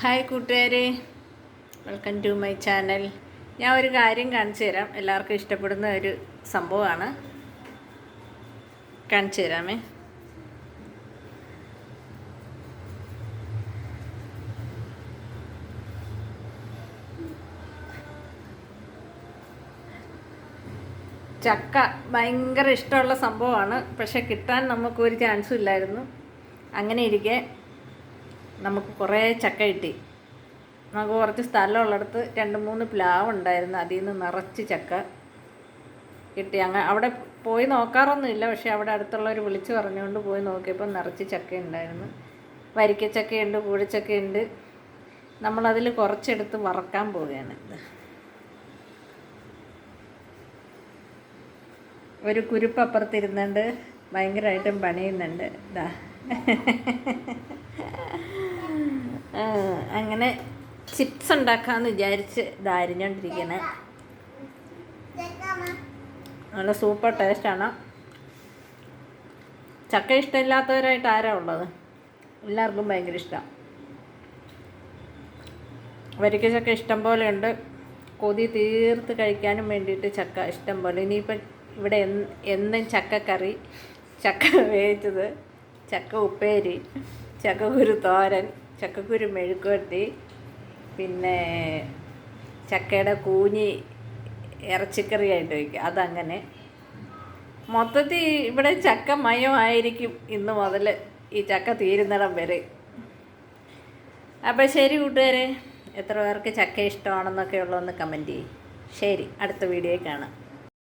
Hi കൂട്ടുകാരെ. Welcome to my channel ഞാൻ ഒരു കാര്യം കാണിച്ചു തരാം. എല്ലാവർക്കും ഇഷ്ടപ്പെടുന്ന ഒരു സംഭവമാണ്. കാണിച്ചു തരാമേ. ചക്ക ഭയങ്കര ഇഷ്ടമുള്ള സംഭവമാണ്. പക്ഷെ കിട്ടാൻ നമുക്കൊരു ചാൻസും ഇല്ലായിരുന്നു. അങ്ങനെ ഇരിക്കെ. നമുക്ക് കുറേ ചക്ക കിട്ടി. നമുക്ക് കുറച്ച് സ്ഥലമുള്ളിടത്ത് രണ്ട് മൂന്ന് പ്ലാവ് ഉണ്ടായിരുന്നു. അതിൽ നിന്ന് നിറച്ച് ചക്ക കിട്ടി. അങ്ങ് അവിടെ പോയി നോക്കാറൊന്നുമില്ല. പക്ഷേ അവിടെ അടുത്തുള്ളവർ വിളിച്ച് പറഞ്ഞുകൊണ്ട് പോയി നോക്കിയപ്പോൾ നിറച്ച് ചക്ക ഉണ്ടായിരുന്നു വരിക്കച്ചക്കയുണ്ട് കൂടിച്ചക്കയുണ്ട് നമ്മളതിൽ കുറച്ചെടുത്ത് വറക്കാൻ പോവുകയാണ്. ഒരു കുരുപ്പ് അപ്പുറത്തിരുന്നുണ്ട്. ഭയങ്കരമായിട്ടും പണിയുന്നുണ്ട്. ഇതാ അങ്ങനെ ചിപ്സ് ഉണ്ടാക്കാമെന്ന് വിചാരിച്ച് ഇത് അരിഞ്ഞോണ്ടിരിക്കണേ നല്ല സൂപ്പർ ടേസ്റ്റാണ്. ചക്ക ഇഷ്ടമില്ലാത്തവരായിട്ട് ആരാ ഉള്ളത്? എല്ലാവർക്കും ഭയങ്കര ഇഷ്ടമാണ് വരിക്ക ചക്ക ഇഷ്ടം പോലെ ഉണ്ട്. കൊതി തീർത്ത് കഴിക്കാനും വേണ്ടിയിട്ട് ചക്ക ഇഷ്ടം പോലെ. ഇനിയിപ്പം ഇവിടെ എന്ന് എന്നും ചക്കക്കറി ചക്ക വേവിച്ചത് ചക്ക ഉപ്പേരി ചക്ക ചക്കക്കുരു തോരൻ ചക്കക്കുരു മെഴുക്കുവരട്ടി പിന്നെ ചക്കയുടെ കൂഞ്ഞി ഇറച്ചിക്കറിയായിട്ട് വയ്ക്കുക അതങ്ങനെ. മൊത്തത്തിൽ ഇവിടെ ചക്ക മയമായിരിക്കും ഇന്ന് മുതൽ ഈ ചക്ക തീരുന്നിടം വരെ. അപ്പോൾ ശരി കൂട്ടുകാരെ എത്ര പേർക്ക് ചക്ക ഇഷ്ടമാണെന്നൊക്കെ ഉള്ളതെന്ന് കമന്റ് ചെയ്യും. ശരി അടുത്ത വീഡിയോയിൽ കാണാം.